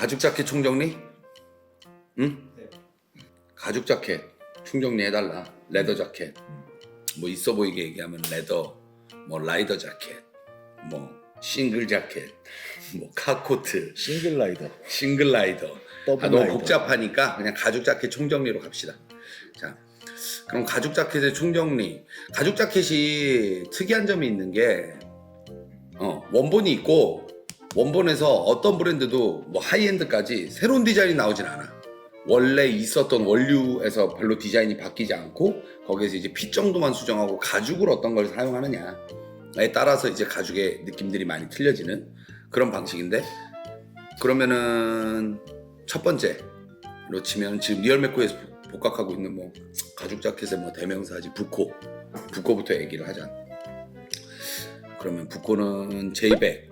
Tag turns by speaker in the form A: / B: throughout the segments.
A: 가죽 자켓 총정리? 응?
B: 네.
A: 가죽 자켓 총정리 해달라. 레더 자켓. 뭐 있어 보이게 얘기하면 레더, 뭐 라이더 자켓, 뭐 싱글 자켓, 뭐 카코트,
B: 싱글 라이더,
A: 싱글 라이더.
B: 더블
A: 아, 너무
B: 라이더.
A: 복잡하니까 그냥 가죽 자켓 총정리로 갑시다. 자, 그럼 가죽 자켓의 총정리. 가죽 자켓이 특이한 점이 있는 게 어, 원본이 있고 원본에서 어떤 브랜드도 뭐 하이엔드까지 새로운 디자인이 나오진 않아. 원래 있었던 원류에서 별로 디자인이 바뀌지 않고 거기에서 이제 핏 정도만 수정하고 가죽을 어떤 걸 사용하느냐에 따라서 이제 가죽의 느낌들이 많이 틀려지는 그런 방식인데 그러면은 첫 번째로 치면 지금 리얼메코에서 복각하고 있는 뭐 가죽 자켓의 뭐 대명사지 부코 부코부터 얘기를 하자. 그러면 부코는 J100,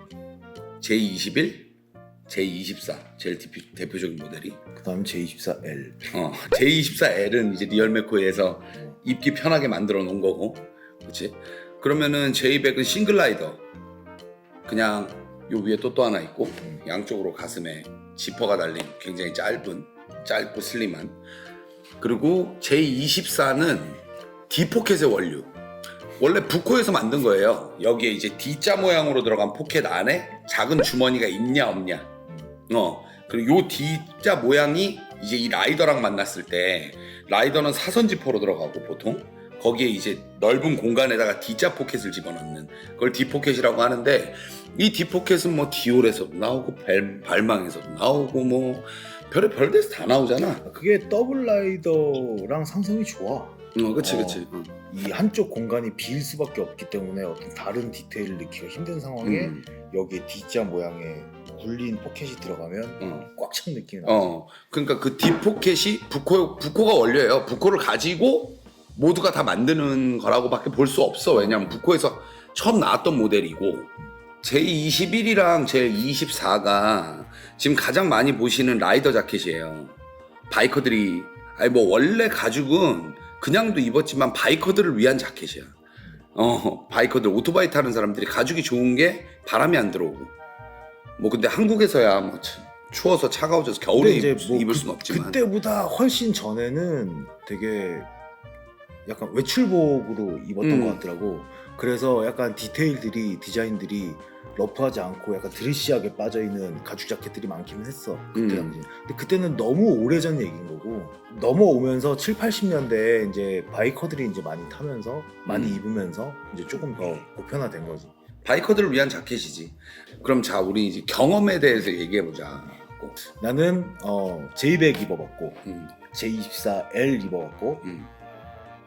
A: J21, J24 제일 대표, 대표적인 모델이.
B: 그다음 J24L.
A: 어, J24L은 이제 리얼메코에서 입기 편하게 만들어 놓은 거고 그렇지 그러면은 J100은 싱글라이더. 그냥 요 위에 또 또 하나 있고 양쪽으로 가슴에 지퍼가 달린 굉장히 짧은 짧고 슬림한. 그리고 J24는 D포켓의 원류 원래 부코에서 만든 거예요 여기에 이제 D자 모양으로 들어간 포켓 안에 작은 주머니가 있냐 없냐 어 그리고 요 D자 모양이 이제 이 라이더랑 만났을 때 라이더는 사선 지퍼로 들어가고 보통 거기에 이제 넓은 공간에다가 D자 포켓을 집어넣는 그걸 D 포켓이라고 하는데 이 D 포켓은 뭐 디올에서도 나오고 발, 발망에서도 나오고 뭐 별의 별데서 다 나오잖아.
B: 그게 더블 라이더랑 상성이 좋아.
A: 어, 그치
B: 어.
A: 그치. 어.
B: 이 한쪽 공간이 비일 수밖에 없기 때문에 어떤 다른 디테일을 넣기가 힘든 상황에
A: 음,
B: 여기에 D자 모양의 굴린 포켓이 들어가면
A: 어.
B: 꽉 찬 느낌이 나.
A: 어, 그러니까 그 D 포켓이 부코 부코가 원료예요. 부코를 가지고 모두가 다 만드는 거라고밖에 볼 수 없어. 왜냐면 부코에서 처음 나왔던 모델이고 J21이랑 J24가 지금 가장 많이 보시는 라이더 자켓이에요. 바이커들이 아니 뭐 원래 가죽은 그냥도 입었지만 바이커들을 위한 자켓이야. 어, 바이커들 오토바이 타는 사람들이 가죽이 좋은 게 바람이 안 들어오고. 뭐 근데 한국에서야 뭐참 추워서 차가워져서 겨울에
B: 근데
A: 입을, 수- 입을
B: 그,
A: 수는 없지만.
B: 그때보다 훨씬 전에는 되게 약간 외출복으로 입었던
A: 음.
B: 것 같더라고. 그래서 약간 디테일들이 디자인들이 러프하지 않고 약간 드레시하게 빠져 있는 가죽 자켓들이 많기는 했어. 그때
A: 음.
B: 당시. 근데 그때는 너무 오래전 얘기인 거고 넘어오면서 7, 80년대에 이제 바이커들이 이제 많이 타면서 많이
A: 음.
B: 입으면서 이제 조금 더 보편화된 거지.
A: 바이커들을 위한 자켓이지. 그럼 자 우리 이제 경험에 대해서 얘기해 보자.
B: 나는 어 J100 입어봤고
A: 음,
B: J24L 입어봤고
A: 음,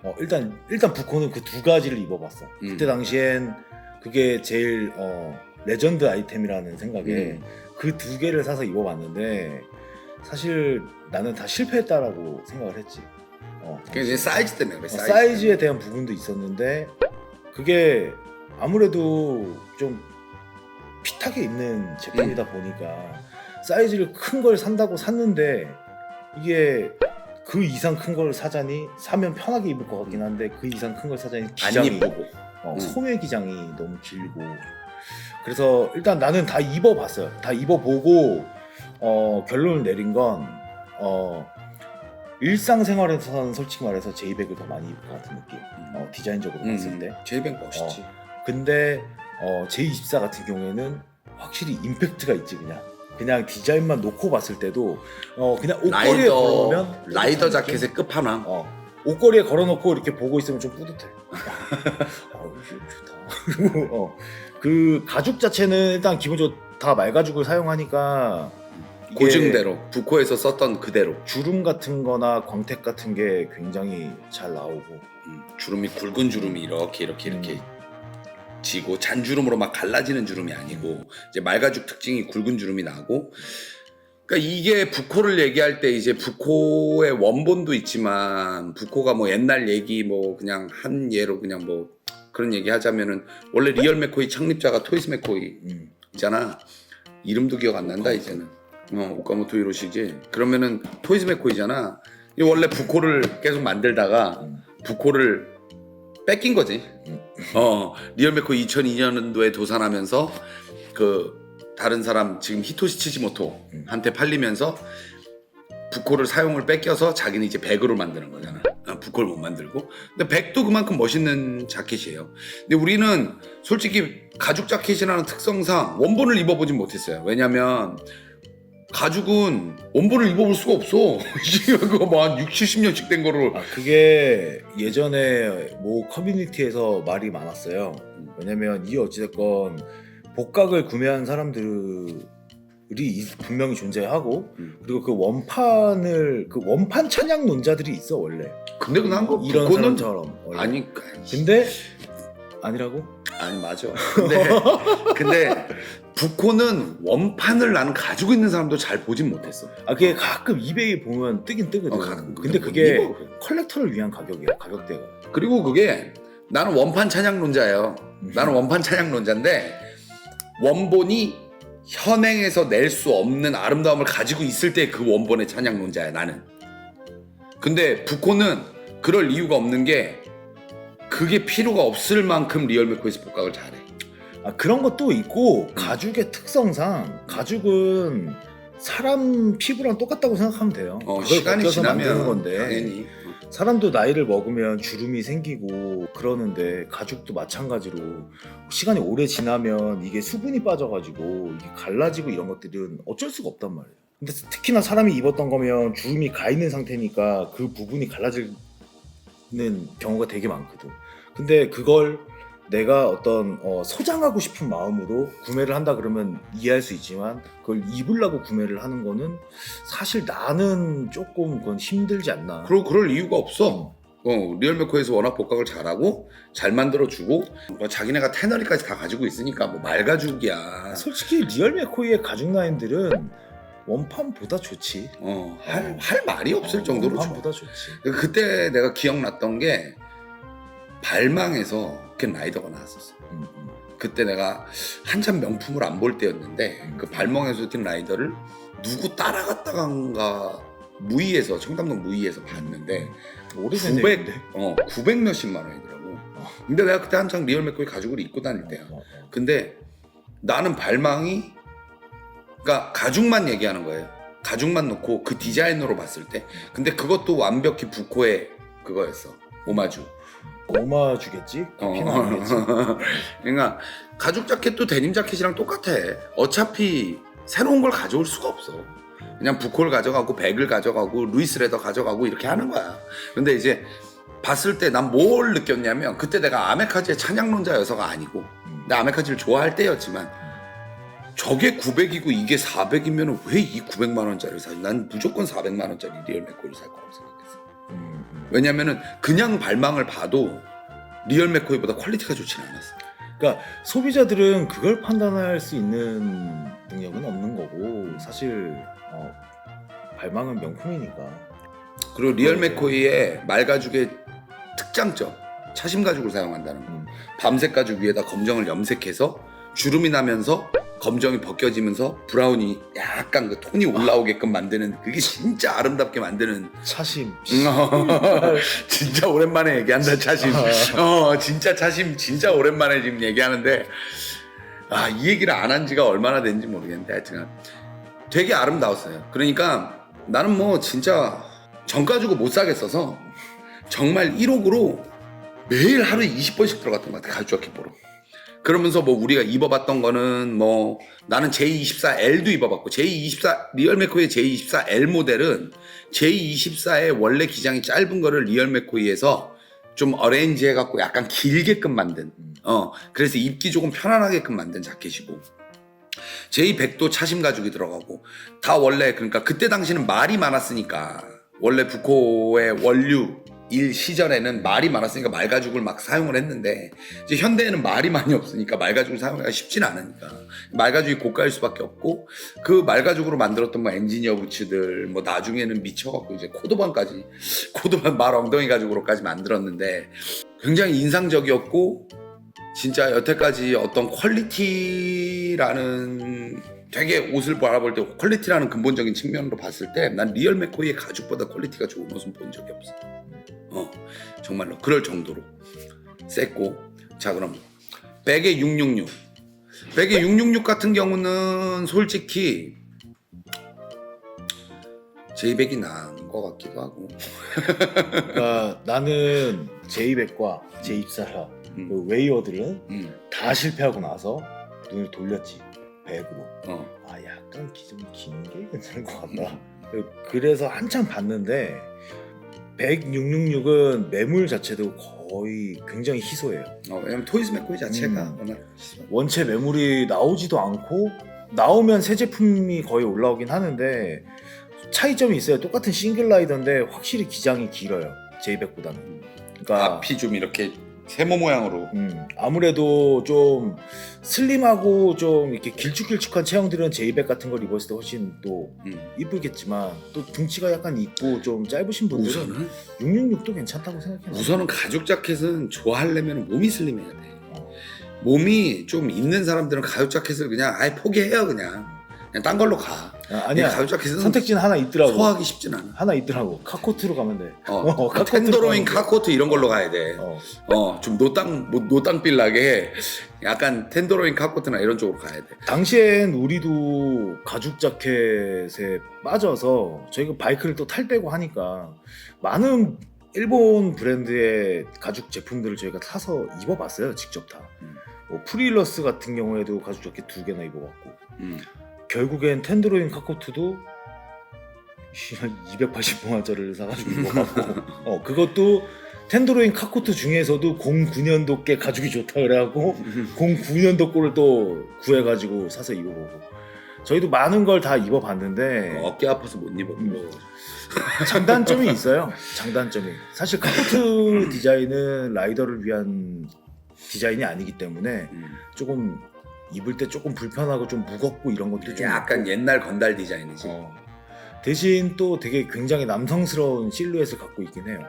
B: 어, 일단 일단 부코는 그 두 가지를 입어봤어.
A: 음.
B: 그때 당시엔 그게 제일 어, 레전드 아이템이라는 생각에
A: 음.
B: 그두 개를 사서 입어봤는데 사실 나는 다 실패했다라고 생각을 했지. 어,
A: 그게 이제 사이즈 때문에 그래.
B: 어,
A: 사이즈.
B: 사이즈에 대한 부분도 있었는데 그게 아무래도 좀 핏하게 입는 제품이다
A: 음.
B: 보니까 사이즈를 큰 걸 산다고 샀는데 이게 그 이상 큰 걸 사자니 사면 편하게 입을 것 같긴 한데 그 이상 큰 걸 사자니
A: 안
B: 기장이
A: 이쁘고.
B: 어,
A: 음.
B: 소매 기장이 너무 길고 그래서 일단 나는 다 입어봤어요. 다 입어보고 어, 결론을 내린 건 어, 일상생활에서는 솔직히 말해서 제이백을 더 많이 입을 것 같은 느낌. 어, 디자인적으로 봤을 때.
A: 제이뱅 멋있지.
B: 근데 어, J24 같은 경우에는 확실히 임팩트가 있지 그냥. 그냥 디자인만 놓고 봤을 때도 어, 그냥 옷걸이에
A: 라이더
B: 걸어놓으면
A: 라이더
B: 느낌?
A: 자켓의 끝판왕.
B: 어, 옷걸이에 걸어놓고 이렇게 보고 있으면 좀 뿌듯해. 어, 이거 좋다. 그리고 어, 그 가죽 자체는 일단 기본적으로 다 말가죽을 사용하니까 이게
A: 고증대로 부코에서 썼던 그대로.
B: 주름 같은 거나 광택 같은 게 굉장히 잘 나오고.
A: 음, 주름이 굵은 주름이 이렇게 이렇게 이렇게
B: 음.
A: 지고 잔주름으로 막 갈라지는 주름이 아니고 이제 말가죽 특징이 굵은 주름이 나고. 그러니까 이게 부코를 얘기할 때 이제 부코의 원본도 있지만 부코가 뭐 옛날 얘기 뭐 그냥 한 예로 그냥 뭐 그런 얘기 하자면은 원래 리얼 맥코이 창립자가 토이스 맥코이
B: 음,
A: 있잖아. 이름도 기억 안 난다 이제는. 어, 오카모토 히로시지. 그러면은 토이즈 메코이잖아. 이 원래 부코를 계속 만들다가
B: 음.
A: 부코를 뺏긴 거지.
B: 음.
A: 어, 리얼 메코 2002년도에 도산하면서 그 다른 사람 지금 히토시 치지모토한테 팔리면서 부코를 사용을 뺏겨서 자기는 이제 백으로 만드는 거잖아. 아, 부코를 못 만들고. 근데 백도 그만큼 멋있는 자켓이에요. 근데 우리는 솔직히 가죽 자켓이라는 특성상 원본을 입어보진 못했어요. 왜냐면 가죽은 원본을 입어볼 수가 없어. 이게 그거 뭐한 6, 70년씩 된 거를
B: 아 그게 예전에 뭐 커뮤니티에서 말이 많았어요. 왜냐면 이 어찌됐건 복각을 구매한 사람들 이 이- 분명히 존재하고
A: 음.
B: 그리고 그 원판을 그 원판 찬양 논자들이 있어 원래
A: 근데 그난 거
B: 이런
A: 부코는
B: 사람처럼 원래.
A: 아니
B: 근데 아니라고?
A: 아니 맞아. 근데 근데 부코는 원판을 나는 가지고 있는 사람도 잘 보진 못했어.
B: 아 그게 가끔 이베이 보면 뜨긴 뜨거든.
A: 어, 가끔.
B: 근데
A: 못
B: 그게
A: 입어.
B: 컬렉터를 위한 가격이야 가격대가.
A: 그리고 그게 나는 원판 찬양론자예요. 나는 원판 찬양론자인데 원본이 현행에서 낼 수 없는 아름다움을 가지고 있을 때 그 원본의 찬양론자야 나는. 근데 부코는 그럴 이유가 없는 게 그게 필요가 없을 만큼 리얼메코에서 복각을 잘해.
B: 아 그런 것도 있고 가죽의 특성상 가죽은 사람 피부랑 똑같다고 생각하면 돼요.
A: 어, 시간이 지나면
B: 건데
A: 당연히
B: 사람도 나이를 먹으면 주름이 생기고 그러는데 가죽도 마찬가지로 시간이 오래 지나면 이게 수분이 빠져가지고 이게 갈라지고 이런 것들은 어쩔 수가 없단 말이에요. 근데 특히나 사람이 입었던 거면 주름이 가 있는 상태니까 그 부분이 갈라지는 경우가 되게 많거든. 근데 그걸 내가 어떤 어, 소장하고 싶은 마음으로 구매를 한다 그러면 이해할 수 있지만 그걸 입으려고 구매를 하는 거는 사실 나는 조금 그건 힘들지 않나.
A: 그리고 그럴 이유가 없어. 어, 리얼메코에서 워낙 복각을 잘하고 잘 만들어주고 뭐 자기네가 테너리까지 다 가지고 있으니까 뭐 말가죽이야.
B: 솔직히 리얼 맥코이의 가죽 라인들은 원판보다 좋지.
A: 어, 할, 할 말이 없을
B: 어,
A: 정도로 좋아.
B: 원판보다 좋지.
A: 그때 내가 기억났던 게 발망에서 그 라이더가 나왔었어.
B: 음, 음.
A: 그때 내가 한참 명품을 안 볼 때였는데 그 발망에서 뛴 라이더를 누구 따라갔다간가 무의에서 청담동 무의에서 봤는데
B: 오래된
A: 900,
B: 얘기인데.
A: 어, 900 몇십만 원이더라고. 근데 내가 그때 한창 리얼 맥코이 가죽을 입고 다닐 때야.
B: 어, 어.
A: 근데 나는 발망이 그러니까 가죽만 얘기하는 거예요. 가죽만 놓고 그 디자인으로 봤을 때. 근데 그것도 완벽히 부코의 그거였어. 오마주.
B: 오마 주겠지?
A: 어. 그러니까 가죽 자켓도 데님 자켓이랑 똑같아. 어차피 새로운 걸 가져올 수가 없어. 그냥 부코를 가져가고 백을 가져가고 루이스 레더 가져가고 이렇게 하는 거야. 근데 이제 봤을 때 난 뭘 느꼈냐면 그때 내가 아메카지의 찬양론자여서가 아니고
B: 음.
A: 나 아메카지를 좋아할 때였지만 저게 900이고 이게 400이면 왜 이 900만 원짜리를 사지? 난 무조건 400만 원짜리 리얼 맥코이를 살 거라고 생각했어.
B: 음, 음.
A: 왜냐면은 그냥 발망을 봐도 리얼 맥코이보다 퀄리티가 좋지는 않았어.
B: 그러니까 소비자들은 그걸 판단할 수 있는 능력은 없는 거고 사실 어, 발망은 명품이니까.
A: 그리고 리얼
B: 그거지.
A: 맥코이의 말가죽의 특장점 차심 가죽을 사용한다는 거.
B: 음.
A: 밤색 가죽 위에다 검정을 염색해서 주름이 나면서 검정이 벗겨지면서 브라운이 약간 그 톤이 올라오게끔 만드는 그게 진짜 아름답게 만드는
B: 차심.
A: 음, 어, 진짜 오랜만에 얘기한다 차심. 어 진짜 차심 진짜 오랜만에 지금 얘기하는데 아 이 얘기를 안 한 지가 얼마나 된지 모르겠는데 하여튼 되게 아름다웠어요. 그러니까 나는 뭐 진짜 정가 주고 못 사겠어서 정말 1억으로 매일 하루에 20번씩 들어갔던 것 같아 가죽 자켓 보러 그러면서 뭐 우리가 입어봤던 거는 뭐 나는 J24L도 입어봤고 J24 리얼메코의 J24L 모델은 J24의 원래 기장이 짧은 거를 리얼메코이에서 좀 어레인지 해갖고 약간 길게끔 만든 어 그래서 입기 조금 편안하게끔 만든 자켓이고 J100도 차심 가죽이 들어가고 다 원래 그러니까 그때 당시는 말이 많았으니까 원래 부코의 원류 일 시절에는 말이 많았으니까 말 가죽을 막 사용을 했는데 이제 현대에는 말이 많이 없으니까 말 가죽을 사용하기가 쉽진 않으니까 말 가죽이 고가일 수밖에 없고 그 말 가죽으로 만들었던 뭐 엔지니어 부츠들 뭐 나중에는 미쳐갖고 이제 코도반까지 코도반 말 엉덩이 가죽으로까지 만들었는데 굉장히 인상적이었고 진짜 여태까지 어떤 퀄리티라는 되게 옷을 바라볼 때 퀄리티라는 근본적인 측면으로 봤을 때 난 리얼 맥코이의 가죽보다 퀄리티가 좋은 옷은 본 적이 없어. 어 정말로 그럴 정도로 셌고 자 그럼 백의 666 백의 666 같은 경우는 솔직히 제이백이 나은 것 같기도 하고.
B: 그러니까 나는 제이백과 제입사라
A: 음.
B: 그 웨이워드는
A: 음.
B: 다 실패하고 나서 눈을 돌렸지 백으로.
A: 어.
B: 아 약간 기존 긴게 괜찮은 것 같다. 그래서 한참 봤는데 10666은 매물 자체도 거의 굉장히 희소해요.
A: 어, 왜냐면 토이즈 맥코이 자체가
B: 음.
A: 워낙
B: 원체 매물이 나오지도 않고 나오면 새 제품이 거의 올라오긴 하는데 차이점이 있어요. 똑같은 싱글 라이더인데 확실히 기장이 길어요. 제이백보다는. 그러니까
A: 앞이 좀 이렇게 세모 모양으로
B: 음, 아무래도 좀 슬림하고 좀 이렇게 길쭉길쭉한 체형들은 제이백 같은 걸 입었을 때 훨씬 또
A: 음.
B: 이쁘겠지만 또 등치가 약간 있고 좀 짧으신 분들
A: 우선은
B: 666도 괜찮다고 생각해요.
A: 우선은 가죽 자켓은 좋아하려면 몸이 슬림해야 돼.
B: 어.
A: 몸이 좀 있는 사람들은 가죽 자켓을 그냥 아예 포기해요 그냥. 그냥 딴 걸로 가.
B: 아, 아니야
A: 가죽 자켓은
B: 선택지는 하나 있더라고.
A: 소화하기 쉽진 않아.
B: 하나 있더라고. 카코트로 가면 돼.
A: 어,
B: 어,
A: 뭐
B: 카코트
A: 텐더로인
B: 돼.
A: 카코트 이런 걸로 가야 돼.
B: 어.
A: 어, 좀 노땅 뭐 노땅빌라게 약간 텐더로인 카코트나 이런 쪽으로 가야 돼.
B: 당시엔 우리도 가죽 자켓에 빠져서 저희가 바이크를 또 탈 빼고 하니까 많은 일본 브랜드의 가죽 제품들을 저희가 사서 입어봤어요 직접 다.
A: 음.
B: 뭐 프릴러스 같은 경우에도 가죽 자켓 두 개나 입어봤고
A: 음.
B: 결국엔 텐드로인 카코트도 280만 원짜리를 사가지고 입어봤고 어 그것도 텐드로인 카코트 중에서도 09년도께 가죽이 좋다 그래갖고 09년도 거를 또 구해가지고 사서 입어보고 저희도 많은 걸 다 입어봤는데
A: 어깨 아파서 못 입어.
B: 음. 장단점이 있어요 장단점이 사실 카코트 디자인은 라이더를 위한 디자인이 아니기 때문에
A: 음.
B: 조금 입을 때 조금 불편하고 좀 무겁고 이런 것들이 좀
A: 약간 옛날 건달 디자인이지.
B: 어. 대신 또 되게 굉장히 남성스러운 실루엣을 갖고 있긴 해요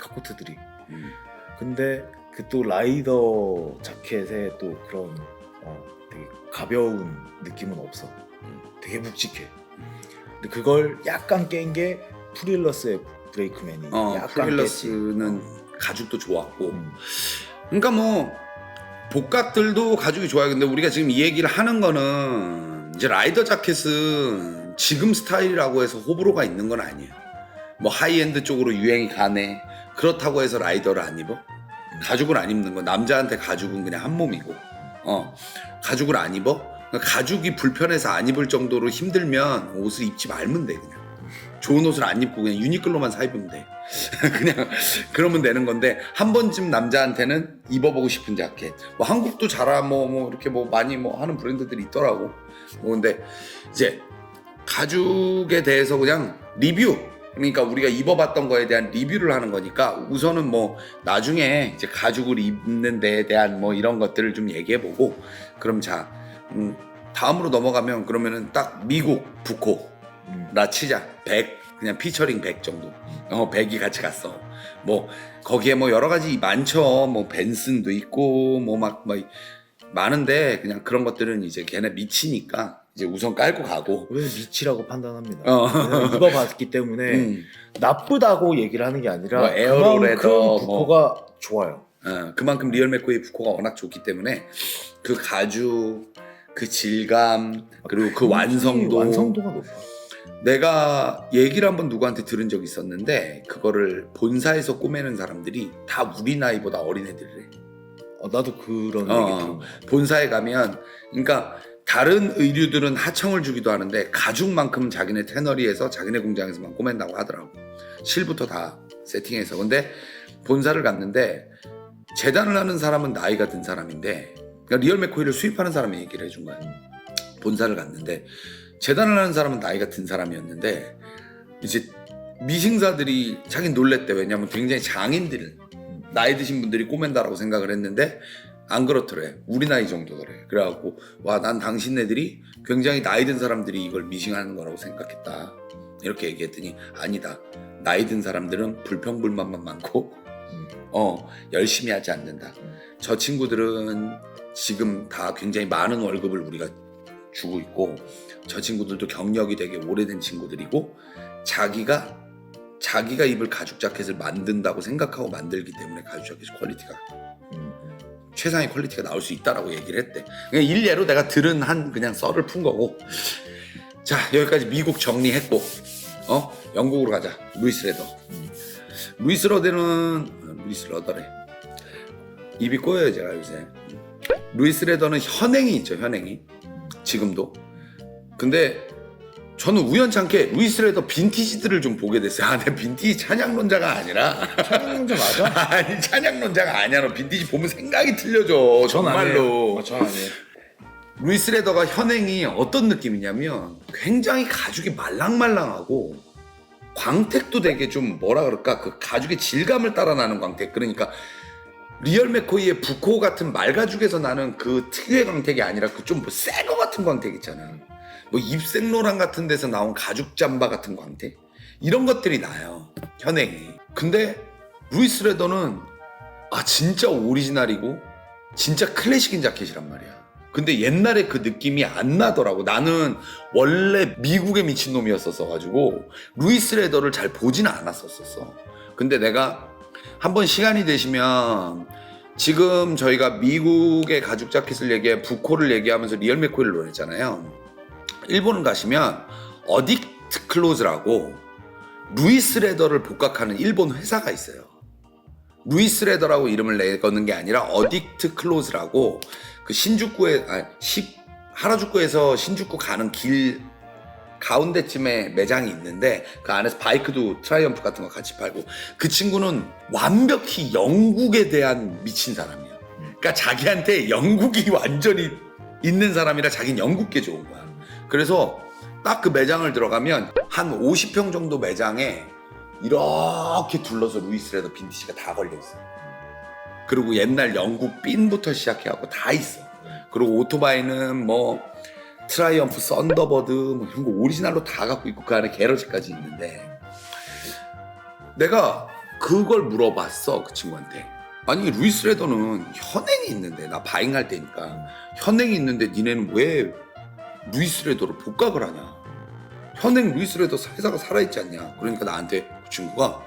B: 카코트들이
A: 음.
B: 근데 그 또 라이더 자켓에 또 그런 어, 되게 가벼운 느낌은 없어.
A: 음.
B: 되게 묵직해. 근데 그걸 약간 깬 게 프릴러스의 브레이크맨이
A: 어,
B: 약간
A: 프릴러스는 가죽도 좋았고.
B: 음.
A: 그러니까 뭐 복각들도 가죽이 좋아요. 근데 우리가 지금 이 얘기를 하는 거는 이제 라이더 자켓은 지금 스타일이라고 해서 호불호가 있는 건 아니에요. 뭐 하이엔드 쪽으로 유행이 가네. 그렇다고 해서 라이더를 안 입어? 가죽을 안 입는 거. 남자한테 가죽은 그냥 한 몸이고. 어. 가죽을 안 입어? 가죽이 불편해서 안 입을 정도로 힘들면 옷을 입지 말면 돼 그냥. 좋은 옷을 안 입고 그냥 유니클로만 사 입으면 돼. 그냥 그러면 되는 건데 한 번쯤 남자한테는 입어보고 싶은 자켓. 뭐 한국도 자라 뭐 뭐 이렇게 뭐 많이 뭐 하는 브랜드들이 있더라고. 뭐 근데 이제 가죽에 대해서 그냥 리뷰. 그러니까 우리가 입어봤던 거에 대한 리뷰를 하는 거니까 우선은 뭐 나중에 이제 가죽을 입는 데에 대한 뭐 이런 것들을 좀 얘기해 보고 그럼 자 음, 다음으로 넘어가면 그러면은 딱 미국 부코
B: 음.
A: 나 치자 100 그냥 피처링 100 정도 어 100이 같이 갔어 뭐 거기에 뭐 여러 가지 많죠 뭐 벤슨도 있고 뭐막뭐 많은데 그냥 그런 것들은 이제 걔네 미치니까 이제 우선 깔고 가고
B: 우리는 미치라고 판단합니다.
A: 어.
B: 왜냐면 입어봤기 때문에
A: 음,
B: 나쁘다고 얘기를 하는 게 아니라
A: 뭐 에어로레더,
B: 그만큼
A: 뭐.
B: 부코가 좋아요.
A: 어, 그만큼 리얼 맥코의 부코가 워낙 좋기 때문에 그 가죽 그 질감 그리고 그 완성도
B: 완성도가 높아.
A: 내가 얘기를 한번 누구한테 들은 적이 있었는데 그거를 본사에서 꼬매는 사람들이 다 우리 나이보다 어린 애들이래.
B: 어, 나도 그런
A: 어,
B: 얘기
A: 어.
B: 거.
A: 본사에 가면 그러니까 다른 의류들은 하청을 주기도 하는데 가죽만큼 자기네 테너리에서 자기네 공장에서만 꼬맨다고 하더라고. 실부터 다 세팅해서. 근데 본사를 갔는데 재단을 하는 사람은 나이가 든 사람인데 그러니까 리얼 맥코이를 수입하는 사람이 얘기를 해준 거야. 본사를 갔는데 재단을 하는 사람은 나이가 든 사람이었는데 이제 미싱사들이 자긴 놀랬대 왜냐면 굉장히 장인들 나이 드신 분들이 꼬맨다라고 생각을 했는데 안 그렇더래 우리 나이 정도더래 그래갖고 와 난 당신네들이 굉장히 나이 든 사람들이 이걸 미싱하는 거라고 생각했다 이렇게 얘기했더니 아니다 나이 든 사람들은 불평불만만 많고
B: 음.
A: 어 열심히 하지 않는다
B: 음.
A: 저 친구들은 지금 다 굉장히 많은 월급을 우리가 주고 있고 저 친구들도 경력이 되게 오래된 친구들이고 자기가 자기가 입을 가죽 자켓을 만든다고 생각하고 만들기 때문에 가죽 자켓 퀄리티가
B: 음.
A: 최상의 퀄리티가 나올 수 있다라고 얘기를 했대. 그냥 일례로 내가 들은 한 그냥 썰을 푼 거고. 자 여기까지 미국 정리했고, 어 영국으로 가자. 루이스 레더. 루이스 러더는 아, 루이스 러더래. 입이 꼬여요 제가 요새. 루이스 레더는 현행이 있죠 현행이. 지금도. 근데 저는 우연찮게 루이스 레더 빈티지들을 좀 보게 됐어요. 아, 내 빈티지 찬양론자가 아니라.
B: 찬양자 맞아?
A: 아니 찬양론자가 아니야. 너 빈티지 보면 생각이 틀려져. 정말로.
B: 전 아니에요.
A: 루이스 레더가 현행이 어떤 느낌이냐면 굉장히 가죽이 말랑말랑하고 광택도 되게 좀 뭐라 그럴까 그 가죽의 질감을 따라 나는 광택 그러니까 리얼 맥코이의 부코 같은 말가죽에서 나는 그 특유의 광택이 아니라 그좀새거 같은 광택 있잖아 뭐 입생로랑 같은 데서 나온 가죽 잠바 같은 광택 이런 것들이 나요 현행이 근데 루이스 레더는 아 진짜 오리지널이고 진짜 클래식인 자켓이란 말이야 근데 옛날에 그 느낌이 안 나더라고. 나는 원래 미국에 미친 놈이었었어 가지고 루이스 레더를 잘 보지는 않았었었어. 근데 내가 한번 시간이 되시면 지금 저희가 미국의 가죽 자켓을 얘기해 부코를 얘기하면서 리얼 맥코이를 논했잖아요. 일본 가시면 어딕트 클로즈라고 루이스 레더를 복각하는 일본 회사가 있어요. 루이스 레더라고 이름을 내거는 게 아니라 어딕트 클로즈라고 그 신주쿠에 아 시, 하라주쿠에서 신주쿠 가는 길 가운데쯤에 매장이 있는데 그 안에서 바이크도 트라이엄프 같은 거 같이 팔고 그 친구는 완벽히 영국에 대한 미친 사람이야. 그러니까 자기한테 영국이 완전히 있는 사람이라 자기는 영국계 좋은 거야. 그래서 딱 그 매장을 들어가면 한 50평 정도 매장에 이렇게 둘러서 루이스 레더 빈티지가 다 걸려 있어. 그리고 옛날 영국 핀부터 시작해갖고 다 있어. 그리고 오토바이는 뭐 트라이엄프 썬더버드 뭐 이런 거 오리지널로 다 갖고 있고 그 안에 게러지까지 있는데 내가 그걸 물어봤어 그 친구한테. 아니 루이스 레더는 현행이 있는데 나 바잉할 때니까 현행이 있는데 니네는 왜 루이스 레더로 복각을 하냐? 현행 루이스 레더 회사가 살아있지 않냐? 그러니까 나한테 그 친구가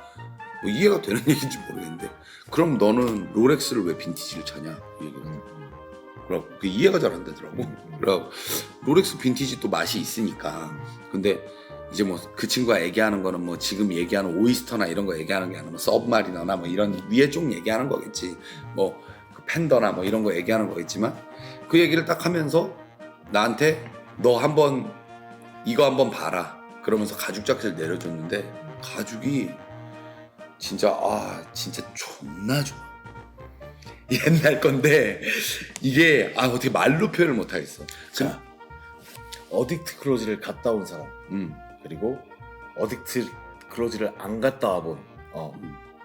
A: 뭐 이해가 되는 얘기인지 모르겠는데 그럼 너는 롤렉스를 왜 빈티지를 차냐? 이 얘기를. 그래갖고 그게 이해가 잘 안 되더라고. 그래갖고 롤렉스 빈티지 또 맛이 있으니까. 근데 이제 뭐 그 친구가 얘기하는 거는 뭐 지금 얘기하는 오이스터나 이런 거 얘기하는 게 아니라 뭐 서브마리너나 뭐 이런 위에 쪽 얘기하는 거겠지. 뭐 그 팬더나 뭐 이런 거 얘기하는 거겠지만 그 얘기를 딱 하면서 나한테 너 한번 이거 한번 봐라. 그러면서 가죽 자켓을 내려줬는데 가죽이 진짜 아 진짜 존나 좋아. 옛날 건데 이게 아 어떻게 말로 표현을 못 하겠어.
B: 자, 어딕트 클로즈를 갔다 온 사람
A: 음.
B: 그리고 어딕트 클로즈를 안 갔다 와본 어,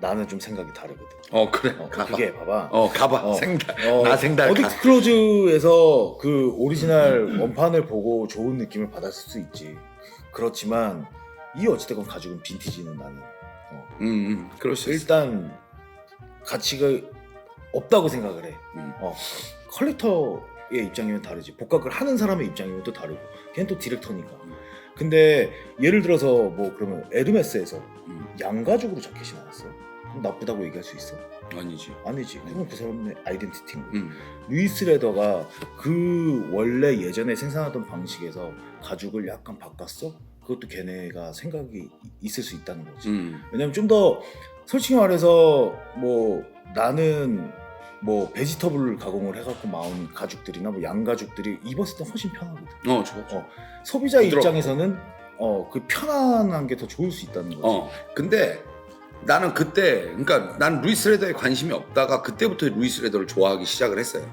B: 나는 좀 생각이 다르거든.
A: 어 그래.
B: 어,
A: 가봐.
B: 그게 봐봐.
A: 어 가봐.
B: 어,
A: 생달.
B: 어,
A: 나 생달. 가.
B: 어딕트 클로즈에서 그 오리지널 원판을 보고 좋은 느낌을 받았을 수 있지. 그렇지만 이 어찌됐건 가죽은 빈티지는 나는 어,
A: 음, 음 그럴 수 있어.
B: 일단 가치가 없다고 생각을 해.
A: 음.
B: 어, 컬렉터의 입장이면 다르지. 복각을 하는 사람의 입장이면 또 다르고. 걔는 또 디렉터니까. 근데 예를 들어서 뭐 그러면 에르메스에서
A: 음,
B: 양가죽으로 자켓이 나왔어. 그럼 나쁘다고 얘기할 수 있어?
A: 아니지.
B: 아니지. 그건 그 사람의 아이덴티티인 거야.
A: 음.
B: 루이스 레더가 그 원래 예전에 생산하던 방식에서 가죽을 약간 바꿨어? 그것도 걔네가 생각이 있을 수 있다는 거지.
A: 음.
B: 왜냐면 좀 더 솔직히 말해서 뭐 나는 뭐 베지터블 가공을 해갖고 나온 가죽들이나 뭐 양가죽들이 입었을 때 훨씬 편하거든.
A: 어 좋아. 좋아.
B: 어, 소비자
A: 부드럽고.
B: 입장에서는 어 그 편안한 게 더 좋을 수 있다는 거지.
A: 어. 근데 나는 그때 그러니까 난 루이스 레더에 관심이 없다가 그때부터 루이스 레더를 좋아하기 시작을 했어요.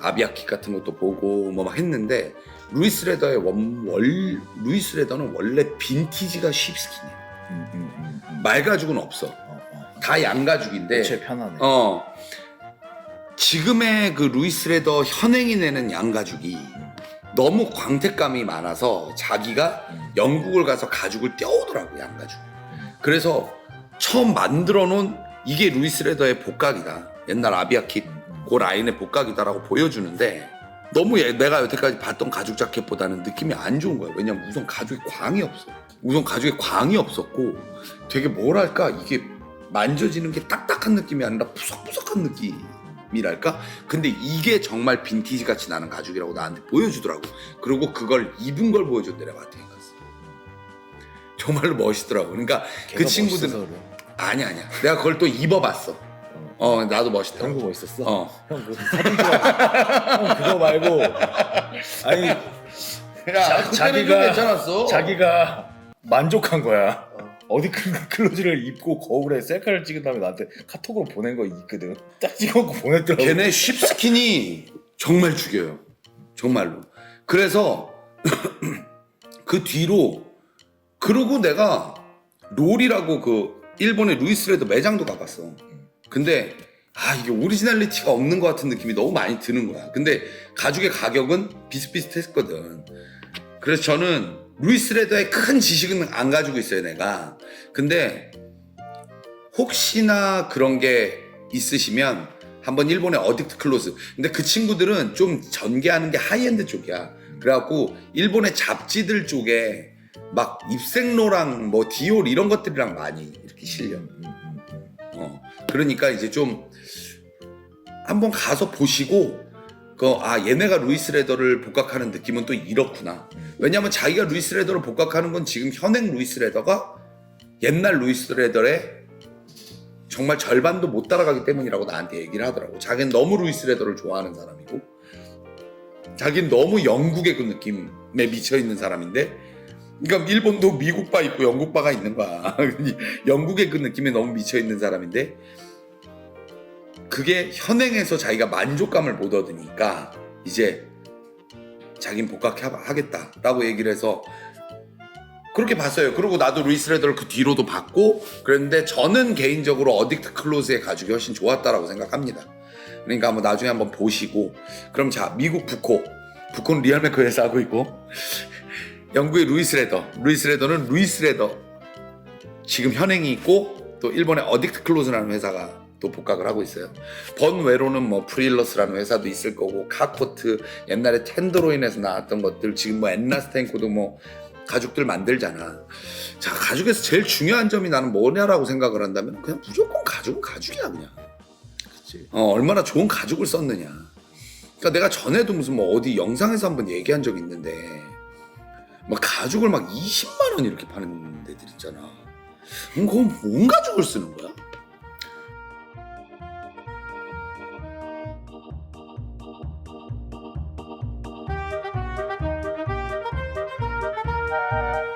A: 아비아키 같은 것도 보고 뭐 막 했는데 루이스 레더의 원, 월 루이스 레더는 원래 빈티지가 쉽스킨이야.
B: 음, 음, 음, 음.
A: 말 가죽은 없어.
B: 어, 어.
A: 다 양가죽인데.
B: 제일 편하네.
A: 어. 지금의 그 루이스 레더 현행이 내는 양가죽이 너무 광택감이 많아서 자기가
B: 음.
A: 영국을 가서 가죽을 떼오더라고 양가죽.
B: 음.
A: 그래서 처음 만들어 놓은 이게 루이스 레더의 복각이다. 옛날 아비아킷. 그 라인의 복각이다라고 보여주는데 너무 얘- 내가 여태까지 봤던 가죽 자켓보다는 느낌이 안 좋은 거야. 왜냐면 우선 가죽에 광이 없어. 우선 가죽에 광이 없었고 되게 뭐랄까 이게 만져지는 게 딱딱한 느낌이 아니라 푸석푸석한 느낌 이 느낌이랄까? 근데 이게 정말 빈티지 같이 나는 가죽이라고 나한테 보여주더라고. 그리고 그걸 입은 걸 보여줬대 내가 마트에. 정말로 멋있더라고. 그러니까 그
B: 걔가
A: 친구들은
B: 멋있어서 그래.
A: 아니 아니야. 내가 그걸 또 입어봤어. 어 나도 멋있더라고.
B: 형도 멋있었어?
A: 어.
B: 형 그거 사진 찍어 형 그거 말고 아니
A: 야,
B: 자-
A: 그때는
B: 자기가-
A: 좀 괜찮았어.
B: 자기가 만족한 거야 어디 클- 클로즈를 입고 거울에 셀카를 찍은 다음에 나한테 카톡으로 보낸 거 있거든 딱 찍어갖고 보냈더라고
A: 걔네 쉽스킨이 정말 죽여요. 정말로. 그래서 그 뒤로 그러고 내가 롤이라고 그 일본의 루이스레더 매장도 가봤어. 근데 아 이게 오리지널리티가 없는 것 같은 느낌이 너무 많이 드는 거야. 근데 가죽의 가격은 비슷비슷했거든. 그래서 저는 루이스 레더의 큰 지식은 안 가지고 있어요, 내가. 근데 혹시나 그런 게 있으시면 한번 일본의 어딕트 클로즈. 근데 그 친구들은 좀 전개하는 게 하이엔드 쪽이야. 그래갖고 일본의 잡지들 쪽에 막 입생로랑 뭐 디올 이런 것들이랑 많이 이렇게 실려.
B: 음, 음, 음.
A: 어. 그러니까 이제 좀 한번 가서 보시고 그 아 얘네가 루이스 레더를 복각하는 느낌은 또 이렇구나. 왜냐면 자기가 루이스 레더를 복각하는 건 지금 현행 루이스 레더가 옛날 루이스 레더의 정말 절반도 못 따라가기 때문이라고 나한테 얘기를 하더라고. 자기는 너무 루이스 레더를 좋아하는 사람이고 자기는 너무 영국의 그 느낌에 미쳐 있는 사람인데 그러니까 일본도 미국 바 있고 영국 바가 있는 거야. 영국의 그 느낌에 너무 미쳐 있는 사람인데 그게 현행에서 자기가 만족감을 못 얻으니까 이제 자긴 복각하겠다라고 얘기를 해서 그렇게 봤어요. 그리고 나도 루이스 레더를 그 뒤로도 봤고 그랬는데 저는 개인적으로 어딕트 클로즈의 가죽이 훨씬 좋았다라고 생각합니다. 그러니까 한번 나중에 한번 보시고 그럼 자 미국 부코 부코는 리얼메커에서 하고 있고 영국의 루이스 레더 루이스 레더는 루이스 레더 지금 현행이 있고 또 일본의 어딕트 클로즈라는 회사가 또 복각을 하고 있어요. 번 외로는 뭐 프릴러스라는 회사도 있을 거고 카코트 옛날에 텐드로인에서 나왔던 것들 지금 뭐 엔라스텐코도 뭐 가죽들 만들잖아. 자 가죽에서 제일 중요한 점이 나는 뭐냐라고 생각을 한다면 그냥 무조건 가죽은 가죽이야 그냥.
B: 그치
A: 어, 얼마나 좋은 가죽을 썼느냐. 그러니까 내가 전에도 무슨 뭐 어디 영상에서 한번 얘기한 적이 있는데 막 가죽을 막 20만 원 이렇게 파는 데들 있잖아. 그럼 그건 뭔 가죽을 쓰는 거야?